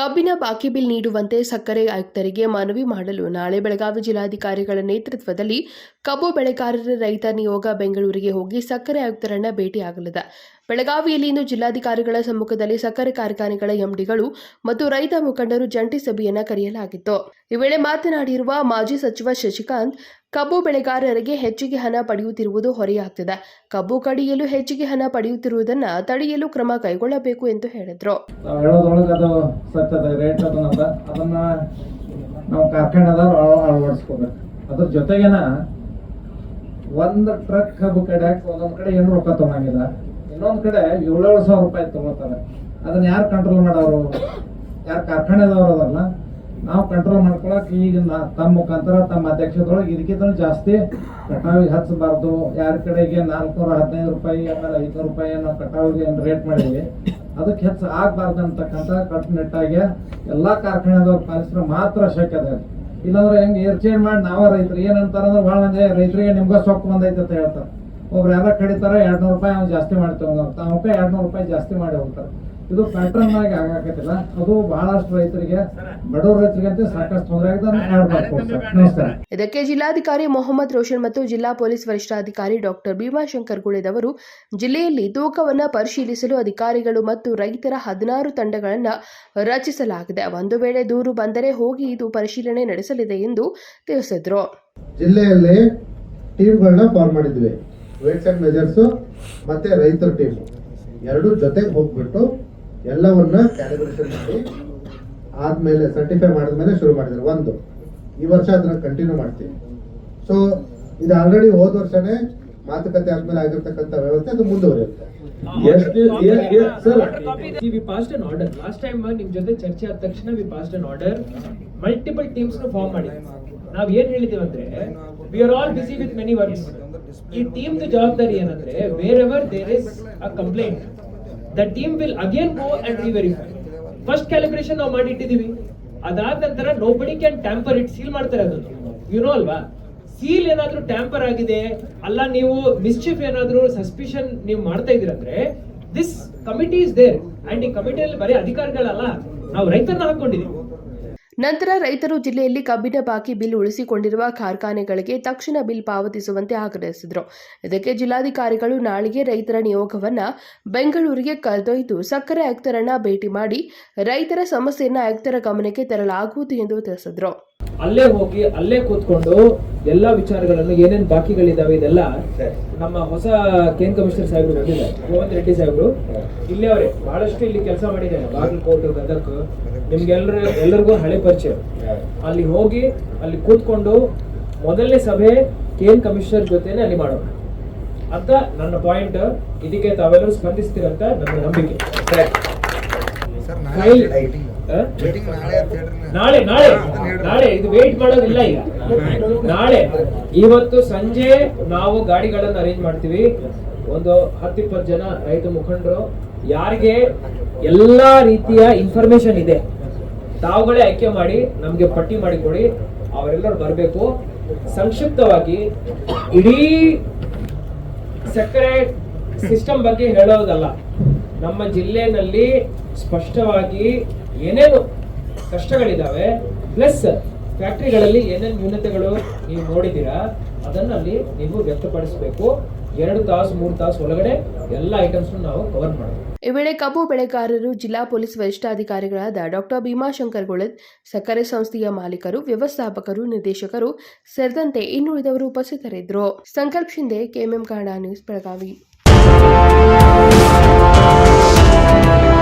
ಕಬ್ಬಿನ ಬಾಕಿ ಬಿಲ್ ನೀಡುವಂತೆ ಸಕ್ಕರೆ ಆಯುಕ್ತರಿಗೆ ಮನವಿ ಮಾಡಲು ನಾಳೆ ಬೆಳಗಾವಿ ಜಿಲ್ಲಾಧಿಕಾರಿಗಳ ನೇತೃತ್ವದಲ್ಲಿ ಕಬ್ಬು ಬೆಳೆಗಾರರ ರೈತ ನಿಯೋಗ ಬೆಂಗಳೂರಿಗೆ ಹೋಗಿ ಸಕ್ಕರೆ ಆಯುಕ್ತರನ್ನ ಭೇಟಿಯಾಗಲಿದೆ. ಬೆಳಗಾವಿಯಲ್ಲಿ ಇಂದು ಜಿಲ್ಲಾಧಿಕಾರಿಗಳ ಸಮ್ಮುಖದಲ್ಲಿ ಸಕ್ಕರೆ ಕಾರ್ಖಾನೆಗಳ ಎಂಡಿಗಳು ಮತ್ತು ರೈತ ಮುಖಂಡರು ಜಂಟಿ ಸಭೆಯನ್ನ ಕರೆಯಲಾಗಿತ್ತು. ಈ ವೇಳೆ ಮಾತನಾಡಿರುವ ಮಾಜಿ ಸಚಿವ ಶಶಿಕಾಂತ್, ಕಬ್ಬು ಬೆಳೆಗಾರರಿಗೆ ಹೆಚ್ಚಿಗೆ ಹಣ ಪಡೆಯುತ್ತಿರುವುದು ಹೊರೆಯಾಗ್ತಿದೆ. ಕಬ್ಬು ಕಡಿಯಲು ಹೆಚ್ಚಿಗೆ ಹಣ ಪಡೆಯುತ್ತಿರುವುದನ್ನ ತಡೆಯಲು ಕ್ರಮ ಕೈಗೊಳ್ಳಬೇಕು ಎಂದು ಹೇಳಿದರು. ಅದ್ರ ಜೊತೆಗೇನ ಒಂದು ಟ್ರಕ್ ಕಬ್ಬು ಕಡೆ ಒಂದೊಂದ್ ಕಡೆ ಏನು ರೊಕ್ಕ ತಗೊಂಗಿಲ್ಲ ಇನ್ನೊಂದ್ ಕಡೆ ಏಳೇಳು ಸಾವಿರ ರೂಪಾಯಿ ತಗೋತಾರೆ. ಅದನ್ನ ಯಾರು ಕಂಟ್ರೋಲ್ ಮಾಡೋರು ಯಾರು ಕಾರ್ಖಾನೆದವ್ರು ಅದಲ್ಲ ನಾವು ಕಂಟ್ರೋಲ್ ಮಾಡ್ಕೊಳಕ್ ಈಗ ತಮ್ಮ ಮುಖಾಂತರ, ತಮ್ಮ ಅಧ್ಯಕ್ಷದೊಳಗೆ ಇದಕ್ಕಿಂತ ಜಾಸ್ತಿ ಕಟಾವಿಗೆ ಹಚ್ಚಬಾರ್ದು. ಯಾರ ಕಡೆಗೆ ನಾಲ್ಕುನೂರ ಹದಿನೈದು ರೂಪಾಯಿ, ಆಮೇಲೆ ಐದ್ನೂರು ರೂಪಾಯಿ ನಾವು ಕಟಾವಿಗೆ ಏನು ರೇಟ್ ಮಾಡಿದ್ವಿ. ಅದಕ್ಕೆ ಹೆಚ್ಚು ಆಗಬಾರ್ದು ಅಂತಕ್ಕಂಥ ಕಟ್ಟುನಿಟ್ಟಾಗಿ ಎಲ್ಲಾ ಕಾರ್ಖಾನೆದವ್ರು ಪಾಲಿಸಿದ್ರೆ ಮಾತ್ರ ಶಕ್ಯ ಅದ ಇಲ್ಲಾಂದ್ರೆ ಹೆಂಗೆ, ಏರ್ ಚೇಂಜ್ ಮಾಡಿ ನಾವ ರೈತರು. ಏನಂತಾರಂದ್ರೆ ಭಾಳ ಮಂದಿ ರೈತರಿಗೆ ನಿಮ್ಗೆ ಸೊಕ್ಕು ಬಂದೈತೆ ಅಂತ ಹೇಳ್ತಾರೆ. ಒಬ್ರು ಯಾರ ಕಡಿತಾರ ಎರಡು ನೂರು ರೂಪಾಯಿ ಅವ್ನು ಜಾಸ್ತಿ ಮಾಡಿ ತಗೊಂಡ್ ಅವಕ್ಕ ಎರಡ್ ನೂರು ರೂಪಾಯಿ ಜಾಸ್ತಿ ಮಾಡಿ ಹೋಗ್ತಾರೆ. ಇದು ಪ್ಯಾಟ್ರನ್ ಆಗಿ ಆಗಾಕತ್ತಿಲ್ಲ ಅದು ಬಹಳಷ್ಟು ರೈತರಿಗೆ ಬಡವ್ರ ರೈತರಿಗಂತೆ ಸಾಕಷ್ಟು ತೊಂದರೆ ಇದಕ್ಕೆ ಜಿಲ್ಲಾಧಿಕಾರಿ ಮೊಹಮ್ಮದ್ ರೋಷನ್ ಮತ್ತು ಜಿಲ್ಲಾ ಪೊಲೀಸ್ ವರಿಷ್ಠಾಧಿಕಾರಿ ಡಾಕ್ಟರ್ ಭೀಮಾಶಂಕರ್ ಗುಳೇದವರು ಜಿಲ್ಲೆಯಲ್ಲಿ ತೂಕವನ್ನು ಪರಿಶೀಲಿಸಲು ಅಧಿಕಾರಿಗಳು ಮತ್ತು ರೈತರ ಹದಿನಾರು ತಂಡಗಳನ್ನು ರಚಿಸಲಾಗಿದೆ. ಒಂದು ವೇಳೆ ದೂರು ಬಂದರೆ ಹೋಗಿ ಇದು ಪರಿಶೀಲನೆ ನಡೆಸಲಿದೆ ಎಂದು ತಿಳಿಸಿದರು. ಜಿಲ್ಲೆಯಲ್ಲಿ ಟೀಮ್ಗಳನ್ನ ಫಾರ್ಮ್ ಮಾಡಿದ್ವಿ. ವೇಟ್ಸ್ ಅಂಡ್ ಮೆಜರ್ಸ್ ಮತ್ತೆ ರೈತರ ಟೀಮ್ ಎರಡು ಜೊತೆಗೆ ಹೋಗ್ಬಿಟ್ಟು ಎಲ್ಲವನ್ನ ಕ್ಯಾಲಿಬ್ರೇಷನ್ ಮಾಡಿ ಆದ್ಮೇಲೆ ಸರ್ಟಿಫೈ ಮಾಡಿದ್ಮೇಲೆ ಶುರು ಮಾಡಿದ್ರು. ಒಂದು ಈ ವರ್ಷ ಅದನ್ನ ಕಂಟಿನ್ಯೂ ಮಾಡ್ತೀವಿ. ಸೊ ಇದು ಆಲ್ರೆಡಿ ಹೋದ ವರ್ಷನೇ ಮಾತುಕತೆ ಆದ್ಮೇಲೆ ಆಗಿರ್ತಕ್ಕಂಥ ವ್ಯವಸ್ಥೆ ಅದು ಮುಂದುವರಿಯುತ್ತೆ. ಎಷ್ಟು sir we passed an order last time ನಿಮ್ ಜೊತೆ ಚರ್ಚೆ ಆದ ತಕ್ಷಣ we passed an order multiple teams form ಮಾಡಿ ನಾವ್ ಏನ್ ಹೇಳಿದೀವಿ ಅಂದ್ರೆ we are all busy with many works ಈ ಟೀಮ್ ಜವಾಬ್ದಾರಿ ಏನಂದ್ರೆ wherever there is a complaint the team will again go and reverify first calibration ನಾವು ಮಾಡಿಟ್ಟಿದೀವಿ ಅದಾದ ನಂತರ ನೋ ಬಡಿ ಕ್ಯಾನ್ ಟ್ಯಾಂಪರ್ ಇಟ್ ಸೀಲ್ ಮಾಡ್ತಾರೆ ಅದನ್ನು. ಯು ನೋ ಅಲ್ವಾ? ಸೀಲ್ ಏನಾದ್ರೂ ಟ್ಯಾಂಪರ್ ಆಗಿದೆ, ಅಲ್ಲ ನೀವು ಮಿಸ್ಚಿಫ್ ಏನಾದ್ರೂ ಸಸ್ಪಿಷನ್ ನೀವು ಮಾಡ್ತಾ ಇದೀರಂದ್ರೆ this committee is there and ಈ ಕಮಿಟಿಯಲ್ಲಿ ಬರೀ ಅಧಿಕಾರಿಗಳಲ್ಲ, ನಾವು ರೈತರನ್ನ ಹಾಕೊಂಡಿದೀವಿ ನಂತರ ರೈತರು ಜಿಲ್ಲೆಯಲ್ಲಿ ಕಬ್ಬಿನ ಬಾಕಿ ಬಿಲ್ ಉಳಿಸಿಕೊಂಡಿರುವ ಕಾರ್ಖಾನೆಗಳಿಗೆ ತಕ್ಷಣ ಬಿಲ್ ಪಾವತಿಸುವಂತೆ ಆಗ್ರಹಿಸಿದರು. ಇದಕ್ಕೆ ಜಿಲ್ಲಾಧಿಕಾರಿಗಳು ನಾಳೆಗೆ ರೈತರ ನಿಯೋಗವನ್ನು ಬೆಂಗಳೂರಿಗೆ ಕರೆದೊಯ್ದು ಸಕ್ಕರೆ ಆಯುಕ್ತರನ್ನ ಭೇಟಿ ಮಾಡಿ ರೈತರ ಸಮಸ್ಯೆಯನ್ನು ಆಯುಕ್ತರ ಗಮನಕ್ಕೆ ತರಲಾಗುವುದು ಎಂದು ತಿಳಿಸಿದರು. ಅಲ್ಲೇ ಹೋಗಿ ಅಲ್ಲೇ ಕೂತ್ಕೊಂಡು ಎಲ್ಲಾ ವಿಚಾರಗಳನ್ನು ಏನೇನ್ ಬಾಕಿಗಳಿದಾವೆ ಇದೆಲ್ಲ ನಮ್ಮ ಹೊಸ ಕೇಂದ್ರ ಕಮಿಷನರ್ ಸಾಹೇಬರು ಬಂದಿದ್ದಾರೆ ರೇವಂತ್ ರೆಡ್ಡಿ ಸಾಹೇಬರು. ಇಲ್ಲೇ ಅವರೇ ಬಹಳಷ್ಟು ಇಲ್ಲಿ ಕೆಲಸ ಮಾಡಿದ್ದಾರೆ ಬಾಗಲಕೋಟೆ ಗದಕ್ ನಿಮ್ಗೆಲ್ರ ಎಲ್ಲರಿಗೂ ಹಳೆ ಪರಿಚಯ. ಅಲ್ಲಿ ಹೋಗಿ ಅಲ್ಲಿ ಕೂತ್ಕೊಂಡು ಮೊದಲನೇ ಸಭೆ ಕೇಂದ್ರ ಕಮಿಷನರ್ ಜೊತೆನೆ ಅಲ್ಲಿ ಮಾಡೋಣ. ಅಂತ ನನ್ನ ಪಾಯಿಂಟ್ ಇದಕ್ಕೆ ತಾವೆಲ್ಲರೂ ಸ್ಪಂದಿಸ್ತೀರಂತ ನನ್ನ ನಂಬಿಕೆ. ಫೈಲ್? ನಾಳೆ ನಾಳೆ ನಾಳೆ ಇದು ವೇಟ್ ಮಾಡೋದಿಲ್ಲ ಈಗ. ನಾಳೆ ಇವತ್ತು ಸಂಜೆ ನಾವು ಗಾಡಿಗಳನ್ನು ಅರೇಂಜ್ ಮಾಡ್ತೀವಿ. ಒಂದು ಹತ್ತಿಪ್ಪತ್ತು ಜನ ರೈತ ಮುಖಂಡರು ಯಾರಿಗೆ ಎಲ್ಲಾ ರೀತಿಯ ಇನ್ಫಾರ್ಮೇಶನ್ ಇದೆ ತಾವುಗಳೇ ಆಯ್ಕೆ ಮಾಡಿ ನಮ್ಗೆ ಪಟ್ಟಿ ಮಾಡಿ ಕೊಡಿ ಅವರೆಲ್ಲರೂ ಬರಬೇಕು. ಸಂಕ್ಷಿಪ್ತವಾಗಿ ಇಡೀ ಸಕ್ಕರೆ ಸಿಸ್ಟಮ್ ಬಗ್ಗೆ ಹೇಳೋದಲ್ಲ. ನಮ್ಮ ಜಿಲ್ಲೆಯಲ್ಲಿ ಸ್ಪಷ್ಟವಾಗಿ ಏನೇನು ಕಷ್ಟಗಳಿದಾವೆ ಪ್ಲಸ್ ಫ್ಯಾಕ್ಟ್ರಿಗಳಲ್ಲಿ ಏನೇನು ನ್ಯೂನತೆಗಳು ನೀವು ನೋಡಿದ್ದೀರಾ ಅದನ್ನ ಅಲ್ಲಿ ನೀವು ವ್ಯಕ್ತಪಡಿಸಬೇಕು. ಎರಡು ತಾಸು, ಮೂರು ತಾಸು ಒಳಗಡೆ ಎಲ್ಲ ಐಟಮ್ಸ್ ನಾವು ಕವರ್ ಮಾಡಬೇಕು ಈ ವೇಳೆ ಕಬ್ಬು ಬೆಳೆಗಾರರು, ಜಿಲ್ಲಾ ಪೊಲೀಸ್ ವರಿಷ್ಠಾಧಿಕಾರಿಗಳಾದ ಡಾಕ್ಟರ್ ಭೀಮಾಶಂಕರ್ ಗೊಳದ್, ಸಕ್ಕರೆ ಸಂಸ್ಥೆಯ ಮಾಲೀಕರು, ವ್ಯವಸ್ಥಾಪಕರು, ನಿರ್ದೇಶಕರು ಸೇರಿದಂತೆ ಇನ್ನುಳಿದವರು ಉಪಸ್ಥಿತರಿದ್ದರು. Sankalp Shinde KMM Kannada news, Belagavi. Thank you.